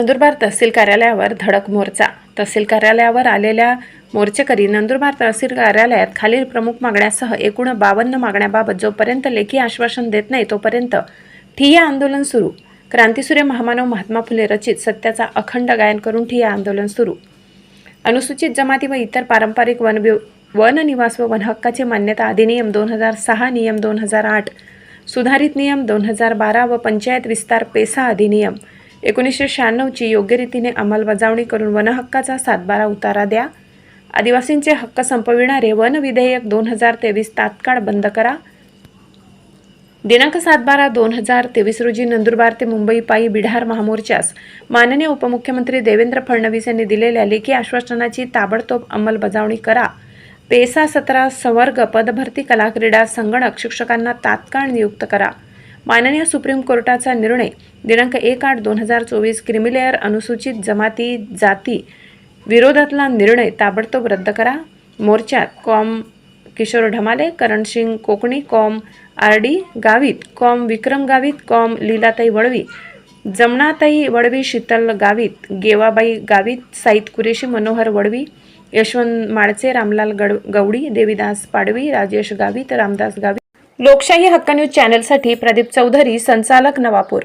नंदुरबार तहसील कार्यालयावर धडक मोर्चा. तहसील कार्यालयावर आलेल्या मोर्चेकरी नंदुरबार तहसील कार्यालयात खालील प्रमुख मागण्यासह एकूण बावन्न मागण्याबाबत जोपर्यंत लेखी आश्वासन देत नाही तोपर्यंत ठिय्या आंदोलन सुरू. क्रांतीसूर्य महामानव महात्मा फुले रचित सत्याचा अखंड गायन करून ठिय्या आंदोलन सुरू. अनुसूचित जमाती व इतर पारंपरिक वन वन निवास व वनहक्काचे मान्यता अधिनियम दोन हजार सहा नियम दोन हजार आठ सुधारित नियम दोन हजार बारा व पंचायत विस्तार पेसा अधिनियम एकोणीसशे शहाण्णवची योग्य रीतीने अंमलबजावणी करून वनहक्काचा सातबारा उतारा द्या. आदिवासींचे हक्क संपविणारे वन विधेयक दोन हजार तेवीस तात्काळ बंद करा. दिनांक सात बारा दोन हजार तेवीस रोजी नंदुरबार ते मुंबई पायी बिढार महामोर्चास माननीय उपमुख्यमंत्री देवेंद्र फडणवीस यांनी दिलेल्या लेखी आश्वासनाची ताबडतोब अंमलबजावणी करा. पेसा सतरा संवर्ग पदभरती कला क्रीडा संगणक शिक्षकांना तात्काळ नियुक्त करा. माननीय सुप्रीम कोर्टाचा निर्णय दिनांक एक आठ दोन हजार चोवीस क्रिमिलेअर अनुसूचित जमाती जाती विरोधातला निर्णय ताबडतोब रद्द करा. मोर्चात com Kishor Dhamale Karansing Kokani com R D Gavit com Vikram Gavit com Leelatai Valvi Jamnatai Vadvi Sheetal Gavit Gevabai Gavit Sait Qureshi Manohar Vadvi Yashwant Malche Ramlal Gad Gavdi Devidas Padvi Rajesh Gavit Ramdas Gavit लोकशाही हक्क news चॅनलसाठी Pradeep Chaudhari संचालक नवापूर